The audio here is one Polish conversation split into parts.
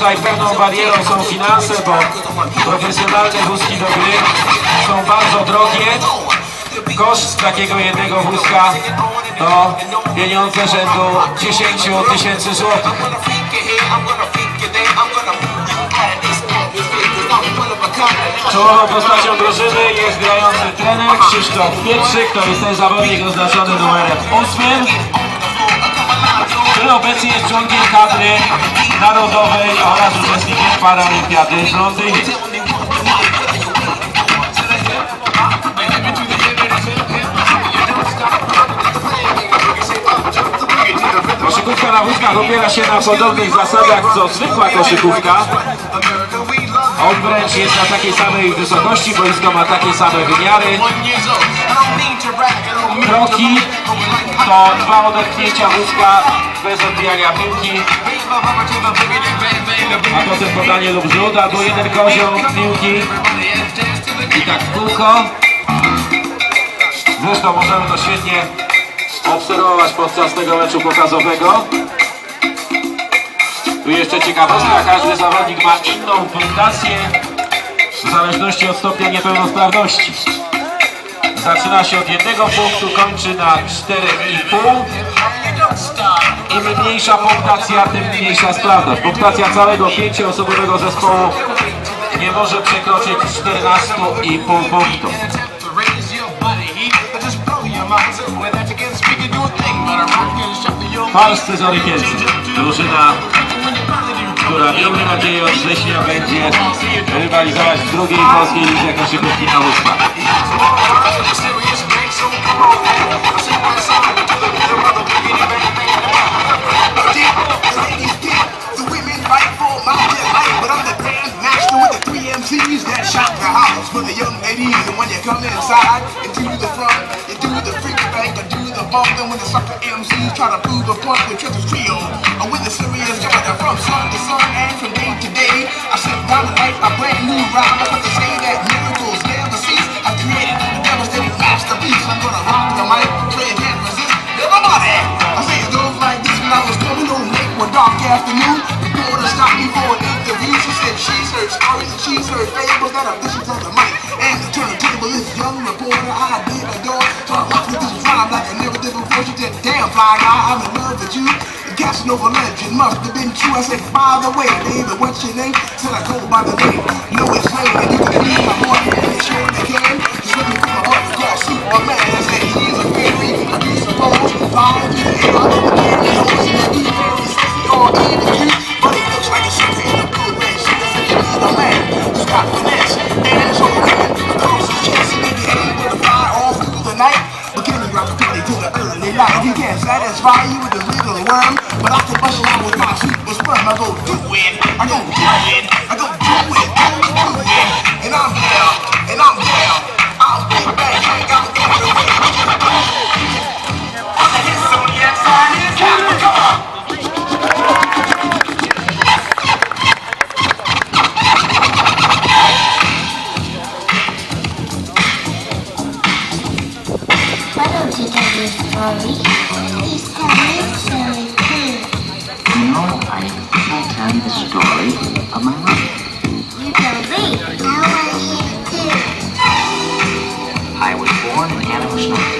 tutaj pewną barierą są finanse, bo profesjonalne wózki do gry są bardzo drogie. Koszt takiego jednego wózka to pieniądze rzędu 10 tysięcy złotych. Czołową postacią drużyny jest grający trener Krzysztof Pietrzyk, to jest ten zawodnik oznaczony numerem 8 który obecnie jest członkiem kadry narodowej oraz uczestnikiem paralimpiady w Londynie. Koszykówka na wózkach opiera się na podobnych zasadach co zwykła koszykówka. Obręcz jest na takiej samej wysokości, boisko ma takie same wymiary. Kroki to dwa odepchnięcia wózka bez odbijania piłki, a potem podanie lub rzut, albo jeden kozioł piłki i tak w kółko. Zresztą możemy to świetnie obserwować podczas tego meczu pokazowego. Tu jeszcze ciekawostka, każdy zawodnik ma inną punktację w zależności od stopnia niepełnosprawności. Zaczyna się od jednego punktu, kończy na 4,5. Im mniejsza punktacja, tym mniejsza sprawność. Punktacja całego pięcioosobowego zespołu nie może przekroczyć 14,5 punktów. Fals Cezary Kielce. Drużyna, która miejmy nadzieję od września będzie rywalizować w drugiej polskiej lidze koszykówki na Wózkach. When the sucker MCs try to prove a point with Trip's trio, or with the serious that from sun to sun and from day to day, I sit down and write a brand new rhyme. I want to say that miracles never cease. I created a devastating masterpiece. I'm gonna rock the mic, play can't resist. Everybody, I say it goes like this when I was coming home late one dark afternoon. The daughter stopped me for an interview. She said she's heard stories and she's heard fables that are vicious as the mic. And the turntable, this young reporter I Casanova legend must have been true. I said, by the way, baby, what's your name? Said I go by the name. Early light? He can't satisfy you with the little worm. But I can bust around with my super sperm. I go do it, I go do it, I go do it, I go do it. And I'm down, and I'm down. You know, I the story of my life. You. I want too. I was born in Animus, North Dakota, a long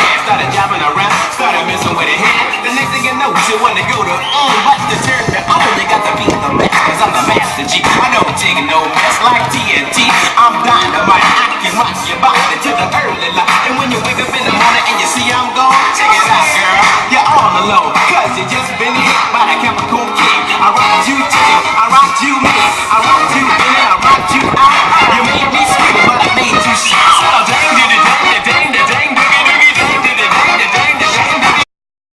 like TNT.